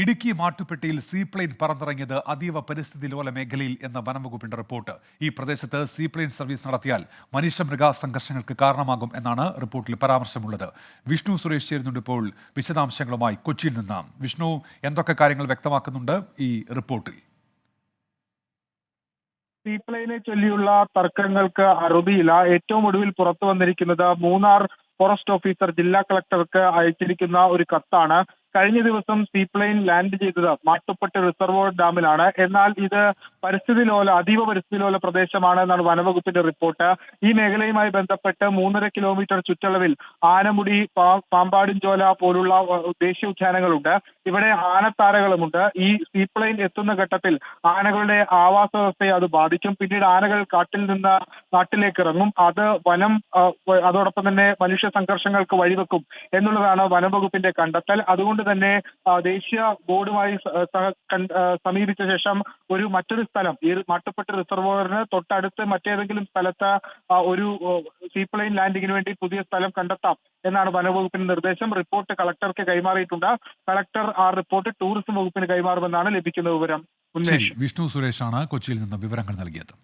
Idukki മാട്ടുപ്പെട്ടിയിൽ seaplane പറന്നിറങ്ങിയത് അതീവ പരിസ്ഥിതി ലോല മേഖലയിൽ എന്ന വനംവകുപ്പിന്റെ റിപ്പോർട്ട്. ഈ പ്രദേശത്ത് സീപ്ലെയിൻ സർവീസ് നടത്തിയാൽ മനുഷ്യമൃഗ സംഘർഷങ്ങൾക്ക് കാരണമാകും എന്നാണ് റിപ്പോർട്ടിൽ പരാമർശമുള്ളത്. വിഷ്ണു സുരേഷ് ചേരുന്നുണ്ട് ഇപ്പോൾ വിശദാംശങ്ങളുമായി കൊച്ചിയിൽ നിന്ന്. വിഷ്ണു എന്തൊക്കെ കാര്യങ്ങൾ വ്യക്തമാക്കുന്നുണ്ട് ഈ റിപ്പോർട്ടിൽ? സീപ്ലെയിനെ ചൊല്ലിയുള്ള തർക്കങ്ങൾക്ക് അറുതിയില്ല. ഏറ്റവും ഒടുവിൽ പുറത്തു വന്നിരിക്കുന്നത് മൂന്നാർ ഫോറസ്റ്റ് ഓഫീസർ ജില്ലാ കളക്ടർക്ക് അയച്ചിരിക്കുന്ന ഒരു കത്താണ്. കഴിഞ്ഞ ദിവസം സീപ്ലെയിൻ ലാൻഡ് ചെയ്തത് മാട്ടുപ്പെട്ട് റിസർവോയർ ഡാമിലാണ്. എന്നാൽ ഇത് പരിസ്ഥിതി ലോല അതീവ പരിസ്ഥിതി ലോല പ്രദേശമാണ് എന്നാണ് വനവകുപ്പിന്റെ റിപ്പോർട്ട്. ഈ മേഖലയുമായി ബന്ധപ്പെട്ട് മൂന്നര കിലോമീറ്റർ ചുറ്റളവിൽ ആനമുടി പാമ്പാടിഞ്ചോല പോലുള്ള ദേശീയ ഉദ്യാനങ്ങളുണ്ട്. ഇവിടെ ആനത്താരകളുമുണ്ട്. ഈ സീപ്ലെയിൻ എത്തുന്ന ഘട്ടത്തിൽ ആനകളുടെ ആവാസ വ്യവസ്ഥയെ അത് ബാധിക്കും. പിന്നീട് ആനകൾ കാട്ടിൽ നിന്ന് നാട്ടിലേക്ക് ഇറങ്ങും. അത് വനം അതോടൊപ്പം തന്നെ മനുഷ്യ സംഘർഷങ്ങൾക്ക് വഴിവെക്കും എന്നുള്ളതാണ് വനം വകുപ്പിന്റെ കണ്ടെത്തൽ. അതുകൊണ്ട് തന്നെ ദേശീയ ബോർഡുമായി സമീപിച്ച ശേഷം ഒരു മറ്റൊരു സ്ഥലം ഈ മട്ടുപ്പെട്ട റിസർവോയറിന് തൊട്ടടുത്ത് മറ്റേതെങ്കിലും സ്ഥലത്ത് ഒരു സീപ്ലെയിൻ ലാൻഡിങ്ങിന് വേണ്ടി പുതിയ സ്ഥലം കണ്ടെത്താം എന്നാണ് വനവകുപ്പിന്റെ നിർദ്ദേശം. റിപ്പോർട്ട് കളക്ടർക്ക് കൈമാറിയിട്ടുണ്ട്. കളക്ടർ ആ റിപ്പോർട്ട് ടൂറിസം വകുപ്പിന് കൈമാറുമെന്നാണ് ലഭിക്കുന്ന വിവരം. വിഷ്ണു സുരേഷാണ് കൊച്ചിയിൽ നിന്ന് വിവരങ്ങൾ നൽകിയത്.